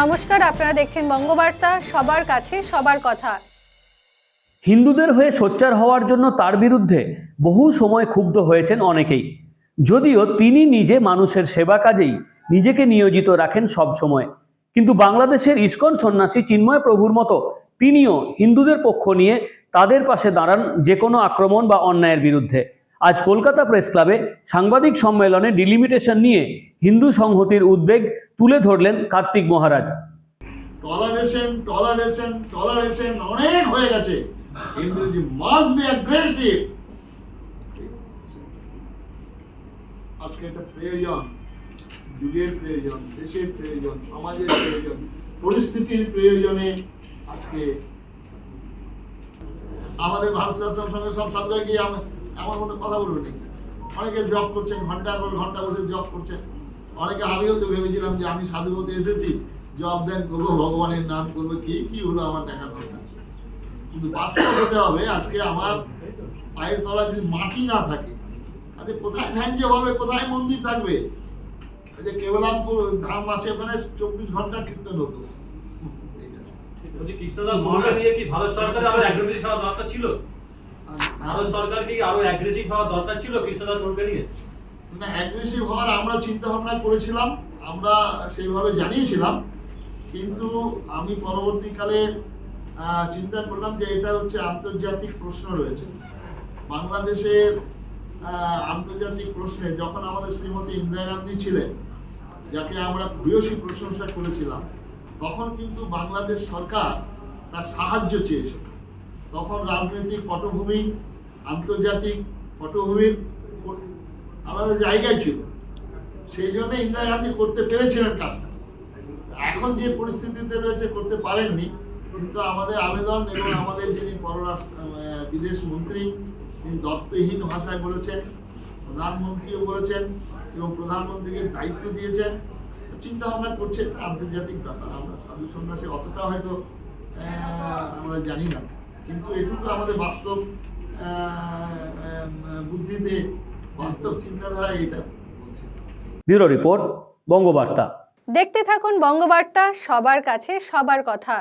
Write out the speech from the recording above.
নমস্কার, আপনারা দেখছেন বঙ্গবার্তা, সবার কাছে সবার কথা। হিন্দুদের হয়ে সোচ্চার হওয়ার জন্য তার বিরুদ্ধে বহু সময় ক্ষুব্ধ হয়েছেন অনেকেই। যদিও তিনি নিজে মানুষের সেবা কাজেই নিজেকে নিয়োজিত রাখেন সব সময়। কিন্তু বাংলাদেশের ইস্কন সন্ন্যাসী চিন্ময় প্রভুর মতো তিনিও হিন্দুদের পক্ষ নিয়ে তাদের পাশে দাঁড়ান যে কোনো আক্রমণ বা অন্যায়ের বিরুদ্ধে। আজ কলকাতা প্রেস ক্লাবে সাংবাদিক সম্মেলনে ডিলিমিটেশন নিয়ে হিন্দু সংহতির উদ্বেগ তুলে ধরলেন Kartik Maharaj. Toleration toleration toleration অনেক হয়ে গেছে। মাস্ট বি অ্যাগ্রেসিভ আজকে এটা প্রয়োজন, যুগের প্রয়োজন, দেশের প্রয়োজন, সমাজের প্রয়োজন, পরিস্থিতির প্রয়োজনে আজকে আমাদের ভারত শাসনের সঙ্গে সব সাথে গিয়ে আমার মতো কথা বলব নাকি? অনেকে জব করছেন, ঘণ্টার পর ঘণ্টা বসে জব করছেন। অনেকে আমিও তো ভেবেছিলাম যে আমি সাধু হতে এসেছি জব দেন করব ভগবানের নাম করব, কি কি হলো আমার দেখা দরকার কিন্তু বাস্তব হতে হবে, আজকে আমার পায়ের তলায় যদি মাটি না থাকে আজকে কোথায় ধ্যান হবে, কোথায় মন্দির থাকবে? যে কেবলামপুর ধাম আছে ওখানে চব্বিশ ঘণ্টা কীর্তন হতো। ঠিক আছে। কৃষ্ণদাস দরকার ছিল? ভারত সরকার কি আরও অ্যাগ্রেসিভ হওয়া দরকার ছিল কৃষ্ণদাস নিয়ে? না অ্যাগ্রেসিভ হওয়ার আমরা চিন্তা ভাবনা করেছিলাম, আমরা সেইভাবে জানিয়েছিলাম, কিন্তু আমি পরবর্তীকালে চিন্তা করলাম যে এটা হচ্ছে আন্তর্জাতিক প্রশ্ন রয়েছে। বাংলাদেশের আন্তর্জাতিক প্রশ্নে যখন আমাদের শ্রীমতী ইন্দিরা গান্ধী ছিলেন, যাকে আমরা ভূয়সী প্রশংসা করেছিলাম, তখন কিন্তু বাংলাদেশ সরকার তার সাহায্য চেয়েছে। তখন রাজনৈতিক পটভূমি আন্তর্জাতিক পটভূমির আলাদা জায়গায় ছিল। সেই জন্য ইন্দিরা গান্ধী করতে পেরেছিলেন কাজটা। এখন যে পরিস্থিতিতে রয়েছে, করতে পারেননি। কিন্তু আমাদের আবেদন এবং আমাদের যিনি পররাষ্ট্র বিদেশ মন্ত্রী, তিনি দত্তহীন ভাষায় বলেছেন, প্রধানমন্ত্রীও বলেছেন এবং প্রধানমন্ত্রীকে দায়িত্ব দিয়েছেন। চিন্তা ভাবনা করছে, এটা আন্তর্জাতিক ব্যাপার। আমরা সাধু সন্ন্যাসী অতটা হয়তো আমরা জানি না। কিন্তু এটুকু আমাদের বাস্তব বুদ্ধিতে বাস্তব চিন্তাধারা এটা ব্যুরো রিপোর্ট বঙ্গবার্তা। দেখতে থাকুন বঙ্গবার্তা সবার কাছে সবার কথা।